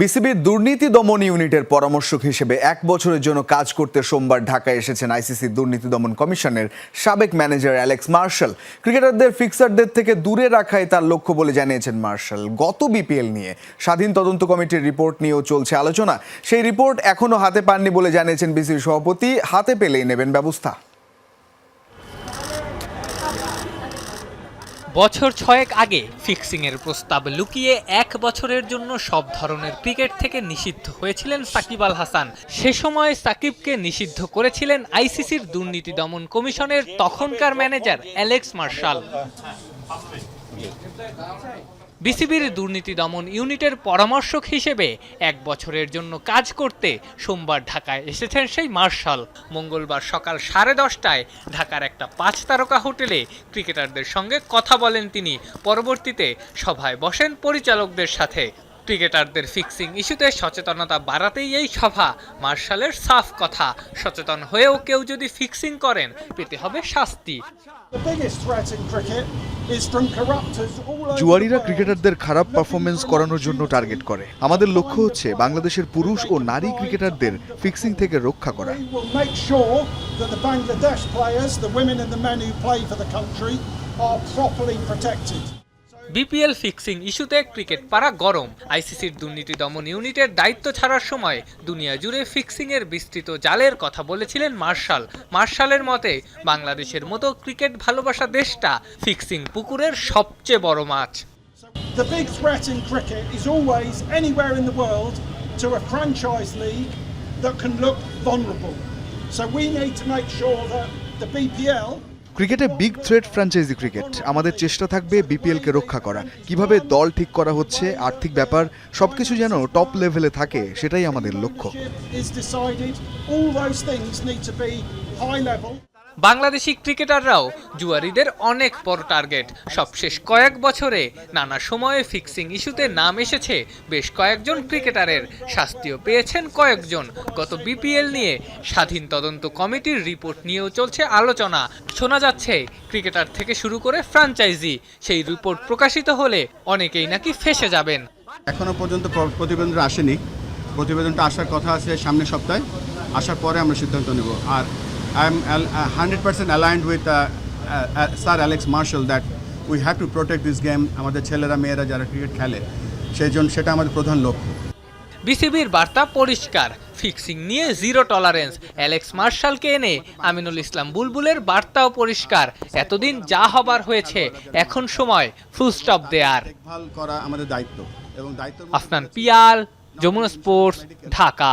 বিসিবির দুর্নীতি দমন ইউনিটের পরামর্শক হিসেবে এক বছরের জন্য কাজ করতে সোমবার ঢাকায় এসেছেন আইসিসি দুর্নীতি দমন কমিশনের সাবেক ম্যানেজার অ্যালেক্স মার্শাল। ক্রিকেটারদের, ফিক্সারদের থেকে দূরে রাখাই তার লক্ষ্য বলে জানিয়েছেন মার্শাল। গত বিপিএল নিয়ে স্বাধীন তদন্ত কমিটির রিপোর্ট নিয়েও চলছে আলোচনা। সেই রিপোর্ট এখনও হাতে পাননি বলে জানিয়েছেন বিসিবি সভাপতি। হাতে পেলেই নেবেন ব্যবস্থা। বছর ছয়েক আগে ফিক্সিংয়ের প্রস্তাব লুকিয়ে এক বছরের জন্য সব ধরনের ক্রিকেট থেকে নিষিদ্ধ হয়েছিলেন সাকিব আল হাসান। সে সময় সাকিবকে নিষিদ্ধ করেছিলেন আইসিসির দুর্নীতি দমন কমিশনের তখনকার ম্যানেজার অ্যালেক্স মার্শাল। বিসিবির দুর্নীতি দমন ইউনিটের পরামর্শক হিসেবে এক বছরের জন্য কাজ করতে সোমবার ঢাকায় এসেছেন সেই মার্শাল। মঙ্গলবার সকাল সাড়ে দশটায় ঢাকার একটা পাঁচ তারকা হোটেলে ক্রিকেটারদের সঙ্গে কথা বলেন তিনি। পরবর্তীতে সভায় বসেন পরিচালকদের সাথে। ক্রিকেটারদের ফিক্সিং ইস্যুতে সচেতনতা বাড়াতেই এই সভা। মার্শালের সাফ কথা। সচেতন হয়েও কেউ যদি ফিক্সিং করেন পেতে হবে শাস্তি। জুয়ারিরা ক্রিকেটারদের খারাপ পারফরমেন্স করানোর জন্য টার্গেট করে। আমাদের লক্ষ্য হচ্ছে বাংলাদেশের পুরুষ ও নারী ক্রিকেটারদের ফিক্সিং থেকে রক্ষা করা। বিপিএল ফিক্সিং ইস্যুতে ক্রিকেট পাড়া গরম। আইসিসির দুর্নীতি দমন ইউনিটের দায়িত্ব ছাড়ার সময় দুনিয়া জুড়ে ফিক্সিং এর বিস্তৃত জালের কথা বলেছিলেন মার্শাল। মার্শালের মতে, বাংলাদেশের মতো ক্রিকেট ভালোবাসা দেশটা ফিক্সিং পুকুরের সবচেয়ে বড় মাছ। The big threat in cricket is always anywhere in the world to a franchise league that can look vulnerable. So we need to make sure that the BPL ক্রিকেটে বিগ থ্রেড ফ্র্যাঞ্চাইজি ক্রিকেট আমাদের চেষ্টা থাকবে বিপিএলকে রক্ষা করা। কীভাবে দল ঠিক করা হচ্ছে, আর্থিক ব্যাপার, সবকিছু যেন টপ লেভেলে থাকে, সেটাই আমাদের লক্ষ্য। বাংলাদেশি ক্রিকেটাররাও জুয়ারিদের অনেক বড় টার্গেট। সবশেষ কয়েক বছরে নানা সময়ে ফিক্সিং ইস্যুতে নাম এসেছে। বেশ কয়েকজন ক্রিকেটারের শাস্তিও পেয়েছেন কয়েকজন। গত বিপিএল নিয়ে স্বাধীন তদন্ত কমিটির রিপোর্ট নিয়েও চলছে আলোচনা। শোনা যাচ্ছে, ক্রিকেটার থেকে শুরু করে ফ্র্যাঞ্চাইজি সেই রিপোর্ট প্রকাশিত হলে অনেকেই নাকি ফেসে যাবেন। এখনও পর্যন্ত প্র- প্রতিবেদনটা আসেনি। প্রতিবেদনটা আসার কথা আছে সামনের সপ্তাহে। আসার পরে আমরা সিদ্ধান্ত নেব। আর I am hundred percent aligned with sir Alex Marshall that we have to protect this game আমাদের ছেলেরা মেয়েরা যারা ক্রিকেট খেলে সেই জন্য সেটা আমাদের প্রধান লক্ষ্য। বিসিবির বার্তা পরিষ্কার ফিক্সিং নিয়ে জিরো টলারেন্স অ্যালেক্স মার্শালকে এনে আমিনুল ইসলাম বুলবুলের বার্তাও পরিষ্কার এতদিন যা হবার হয়েছে এখন সময় ফুল স্টপ দেয়ার। করা আমাদের দায়িত্ব এবং দায়িত্ব আফনান পিয়াল যমুনা স্পোর্টস ঢাকা।